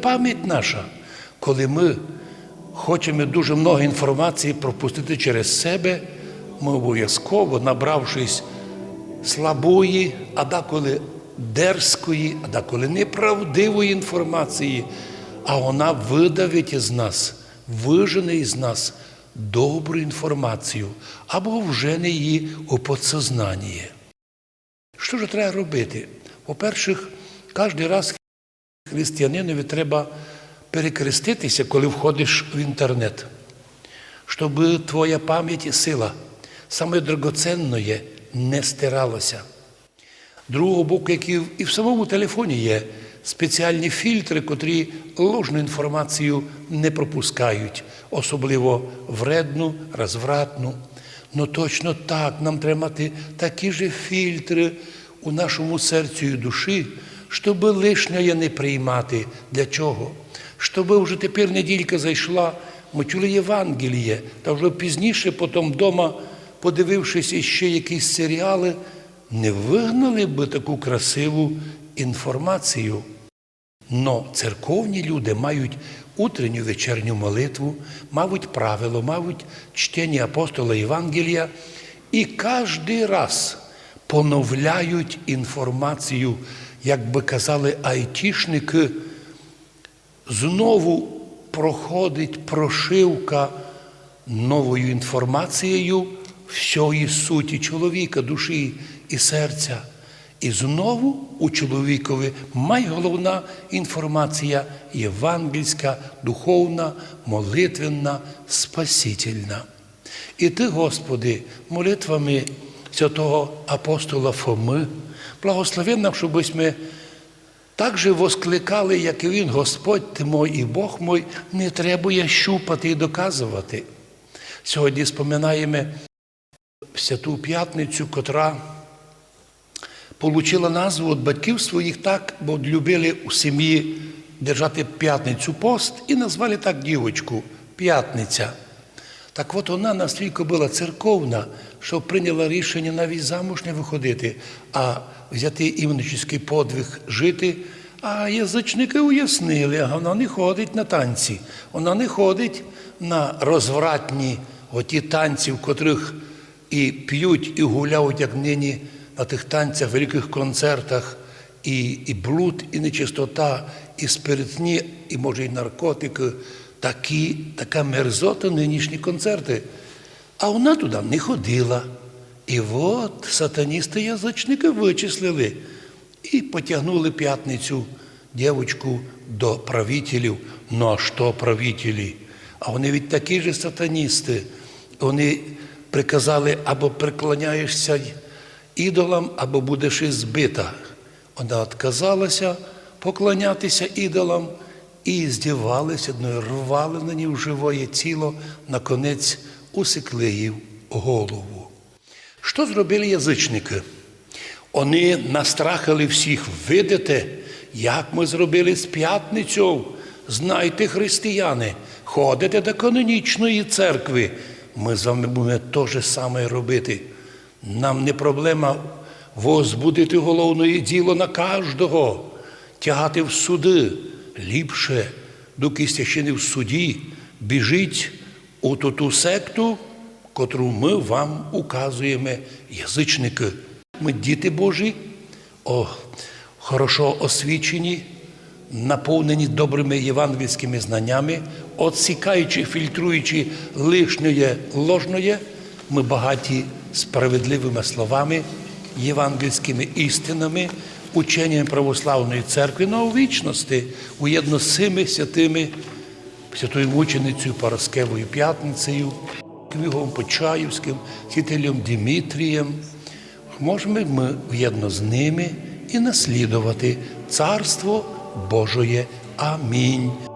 пам'ять наша, коли ми хочемо дуже много інформації пропустити через себе, ми обов'язково, набравшись слабої, а деколи дерзкої, а деколи неправдивої інформації, а вона видавить із нас, вижене із нас добру інформацію або вжене її у подсознання. Що ж треба робити? По-перше, кожен раз християнинові треба перекреститися, коли входиш в інтернет, щоб твоя пам'ять і сила саме драгоценної не стиралася. Другого боку, які і в самому телефоні є спеціальні фільтри, котрі ложну інформацію не пропускають, особливо вредну, розвратну. Ну точно так, нам треба мати такі ж фільтри у нашому серцю і душі, щоб лишнє не приймати. Для чого? Щоб вже тепер неділька зайшла, ми чули Євангеліє, та вже пізніше, потім вдома, подивившись іще якісь серіали, не вигнали би таку красиву інформацію. Но церковні люди мають утренню вечірню молитву, мають правило, мають чтення апостола Євангелія і кожен раз поновляють інформацію, як би казали айтішники, знову проходить прошивка новою інформацією всієї суті чоловіка, душі і серця. І знову у чоловікові найголовна інформація євангельська, духовна, молитвенна, спасительна. І ти, Господи, молитвами святого апостола Фоми, благослови нам, щоб ми так же воскликали, як і він, Господь ти мой і Бог мой, не треба щупати і доказувати. Сьогодні споминаємо святу п'ятницю, котра получила назву від батьків своїх так, бо любили у сім'ї держати п'ятницю пост і назвали так дівочку П'ятниця. Так от вона настільки була церковна, що прийняла рішення навіть замуж не виходити, а взяти імничний подвиг жити. А язичники уяснили, а вона не ходить на танці, вона не ходить на розвратні оті танці, в котрих і п'ють, і гуляють, як нині на тих танцях, великих концертах, і і блуд, і нечистота, і спиртні, і може, і наркотики, такі, така мерзота нинішні концерти. А вона туди не ходила. І от сатаністи-язичники вичислили і потягнули п'ятницю дівчинку до правителів. Ну а що правителі? А вони від такі ж сатаністи. Вони приказали або приклоняєшся ідолам, або будеш і збита. Вона відказалася поклонятися ідолам і здівалися, рвали на ній живоє тіло, наконець усекли голову. Що зробили язичники? Вони настрахали всіх, видите, як ми зробили з п'ятницю. Знайте, християни, ходите до канонічної церкви. Ми з вами будемо те ж саме робити. Нам не проблема возбудити головне діло на кожного, тягати в суди. Ліпше, доки ще не в суді, біжіть у ту, ту секту, котру ми вам указуємо, язичники. Ми діти Божі, о, хорошо освічені, наповнені добрими євангельськими знаннями, отсікаючи, фільтруючи лишнє ложне, ми багаті справедливими словами, євангельськими істинами, ученням православної церкви на вічності, уєдно з цими святими, святою мученицею Параскевою П'ятницею, Квігом Почаївським, Хітелем Дімітрієм. Можемо ми в'єдно з ними і наслідувати Царство Божоє. Амінь.